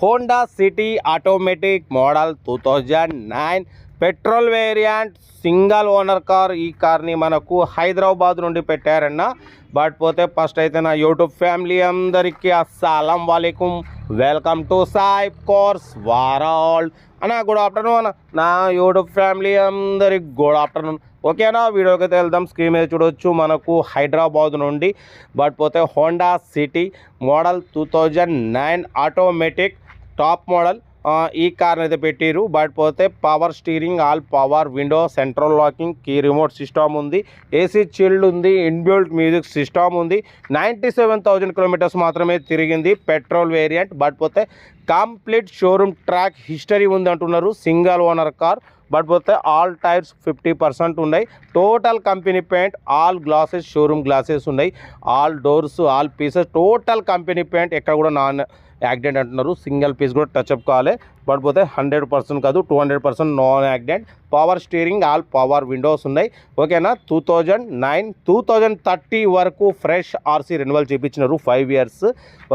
Honda City automatic model two thousand nine. Petrol variant single owner car. ఈ కార్ని మనకు హైదరాబాద్ నుండి పెట్టారన్న. బట్ పోతే ఫస్ట్ అయితే నా యూట్యూబ్ ఫ్యామిలీ అందరికీ అస్సలం వాలేకుం. వెల్కమ్ టు సాయి కోర్స్ వారాల్. అన్న గుడ్ ఆఫ్టర్నూన్ అన్న. నా యూట్యూబ్ ఫ్యామిలీ అందరికి గుడ్ ఆఫ్టర్నూన్. ఓకేనా? వీడియోకి అయితే వెళ్దాం. స్క్రీన్ మీద చూడొచ్చు మనకు హైదరాబాద్ నుండి. బట్ పోతే Honda City model two thousand nine automatic top model. ఈ కార్ని అయితే పెట్టిరు. బట్ పోతే power steering all power window central locking key remote system ఉంది. ఏసీ చిల్డ్ ఉంది ఇన్బిల్ట్ మ్యూజిక్ సిస్టమ్ ఉంది. నైంటీ సెవెన్ థౌజండ్ కిలోమీటర్స్ మాత్రమే తిరిగింది పెట్రోల్ వేరియంట్. బట్ పోతే కంప్లీట్ షోరూమ్ ట్రాక్ హిస్టరీ ఉంది అంటున్నారు సింగల్ ఓనర్ కార్. బట్ పోతే ఆల్ టైర్స్ ఫిఫ్టీ పర్సెంట్ ఉన్నాయి. Total company paint all glasses showroom glasses ఉన్నాయి. All doors all pieces total company paint ఎక్కడ కూడా నాన్ యాక్సిడెంట్ అంటున్నారు. Single piece కూడా టచ్ అప్ కావాలి బట్ పోతే హండ్రెడ్ పర్సెంట్ కాదు two hundred percent non accident. Power steering all power windows ఉన్నాయి. ఓకేనా? Two thousand nine two thousand thirty వరకు ఫ్రెష్ ఆర్సీ రెన్యువల్ చేయించినారు ఫైవ్ ఇయర్స్.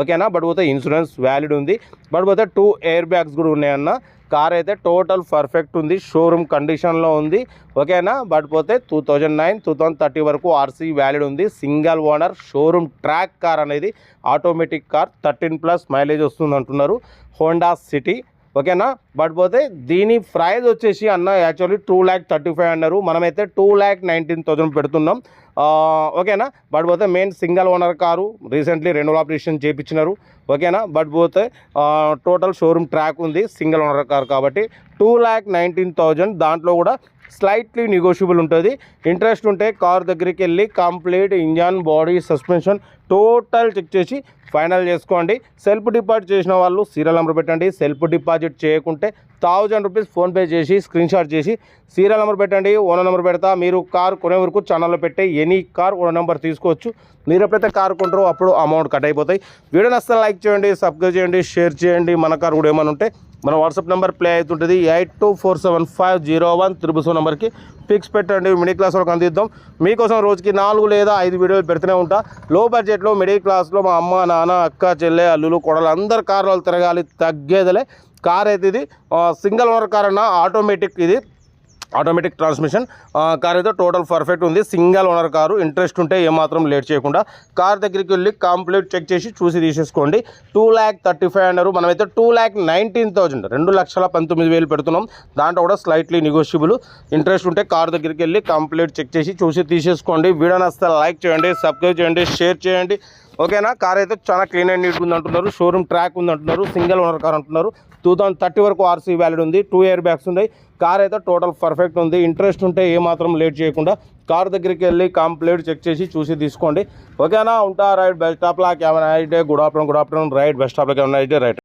ఓకేనా? బట్ పోతే ఇన్సూరెన్స్ వ్యాలిడ్ ఉంది. బట్ పోతే టూ ఎయిర్ బ్యాగ్స్ కూడా ఉన్నాయన్న. కార్ అయితే టోటల్ పర్ఫెక్ట్ ఉంది షోరూమ్ కండిషన్లో ఉంది. ఓకేనా? బట్ పోతే two thousand nine two thousand thirty వరకు ఆర్సీ వ్యాలిడ్ ఉంది. Single owner showroom track car అనేది automatic car thirteen plus mileage వస్తుంది అంటున్నారు. హోండా సిటీ ఓకేనా? బట్ పోతే దీని ప్రైజ్ వచ్చేసి అన్న actually two lakh thirty five అన్నారు. మనమైతే టూ ల్యాక్ నైన్టీన్ థౌజండ్ పెడుతున్నాం. ఓకేనా? బట్ పోతే main single owner car recently renewal operation చేయించినారు ఓకేనా? బట్ పోతే టోటల్ షోరూమ్ ట్రాక్ ఉంది సింగిల్ ఓనర్ కారు కాబట్టి. టూ ల్యాక్ నైన్టీన్ థౌజండ్ దాంట్లో కూడా స్లైట్లీ నెగోషియబుల్ ఉంటుంది. ఇంట్రెస్ట్ ఉంటే కార్ దగ్గరికి వెళ్ళి complete engine body suspension total check చేసి ఫైనల్ చేసుకోండి. సెల్ఫ్ డిపాజిట్ చేసిన వాళ్ళు సీరియల్ నెంబర్ పెట్టండి. సెల్ఫ్ డిపాజిట్ చేయకుంటే థౌజండ్ రూపీస్ ఫోన్పే చేసి స్క్రీన్ షాట్ చేసి సీరియల్ నెంబర్ పెట్టండి. ఓనర్ నెంబర్ పెడతా. మీరు కార్ కొనే వరకు ఛానల్లో పెట్టే ఎనీ కార్ ఓనర్ నెంబర్ తీసుకోవచ్చు. మీరు ఎప్పుడైతే కార్ కొంటారో అప్పుడు అమౌంట్ కట్ అయిపోతాయి. వీడియో నచ్చితే లైక్ చేయండి సబ్స్క్రైబ్ చేయండి షేర్ చేయండి. మన కార్ కూడా ఏమైనా ఉంటే మన వాట్సాప్ నెంబర్ ప్లే అవుతుంటుంది eight two four seven five zero one triple నెంబర్కి. ఫిక్స్ పెట్టండి మిడిల్ క్లాస్ వాళ్ళకి అందిద్దాం. మీకోసం రోజుకి నాలుగు లేదా ఐదు వీడియోలు పెడుతూనే ఉంటా. లో బడ్జెట్లో మిడిల్ క్లాస్లో మా అమ్మ నాన్న అక్క చెల్లె అల్లులు కొడలు అందరు కార్లు తిరగాలి తగ్గేదలే. కార్ అయితే ఇది సింగిల్ ఓనర్ కార్ అన్న ఆటోమేటిక్ ఇది. Automatic transmission. కార్ అయితే టోటల్ పర్ఫెక్ట్ ఉంది. Single owner car. ఇంట్రెస్ట్ ఉంటే ఏమాత్రం లేట్ చేయకుండా. కార్ దగ్గరికి వెళ్ళి కంప్లీట్ చెక్ చేసి చూసి తీసేసుకోండి. టూ ల్యాక్ థర్టీ ఫైవ్ అన్నారు. మనమైతే టూ ల్యాక్ నైన్టీన్ థౌజండ్. రెండు లక్షల పంతొమ్మిది వేలు పెడుతున్నాం. దాంట్లో కూడా స్లైట్లీ నెగోషియబుల్ ఇంట్రెస్ట్ ఉంటే కార్ దగ్గరికి వెళ్ళి కంప్లీట్ చెక్ చేసి చూసి తీసేసుకోండి. వీడియో నస్తే లైక్ చేయండి సబ్స్క్రైబ్ చేయండి షేర్ చేయండి. ఓకేనా? కార్ అయితే చాలా క్లీన్ అండ్ నీట్ ఉంది అంటున్నారు. షోరూమ్ ట్రాక్ ఉంది అంటున్నారు. సింగిల్ ఓనర్ కార్ అంటున్నారు. టూ థౌసండ్ థర్టీ వరకు ఆర్సీ వ్యాలిడ్ ఉంది. టూ ఇయర్ బ్యాగ్స్ ఉన్నాయి. కార్ అయితే టోటల్ పర్ఫెక్ట్ ఉంది. ఇంట్రెస్ట్ ఉంటే ఏమాత్రం లేట్ చేయకుండా కార్ దగ్గరికి వెళ్ళి కంప్లీట్ చెక్ చేసి చూసి తీసుకోండి. ఓకేనా? ఉంటా రైట్ బెస్ట్ ఆఫ్ లాక్ ఏమైనా అయితే good afternoon good afternoon right best of luck ఏమైనా అయితే రైట్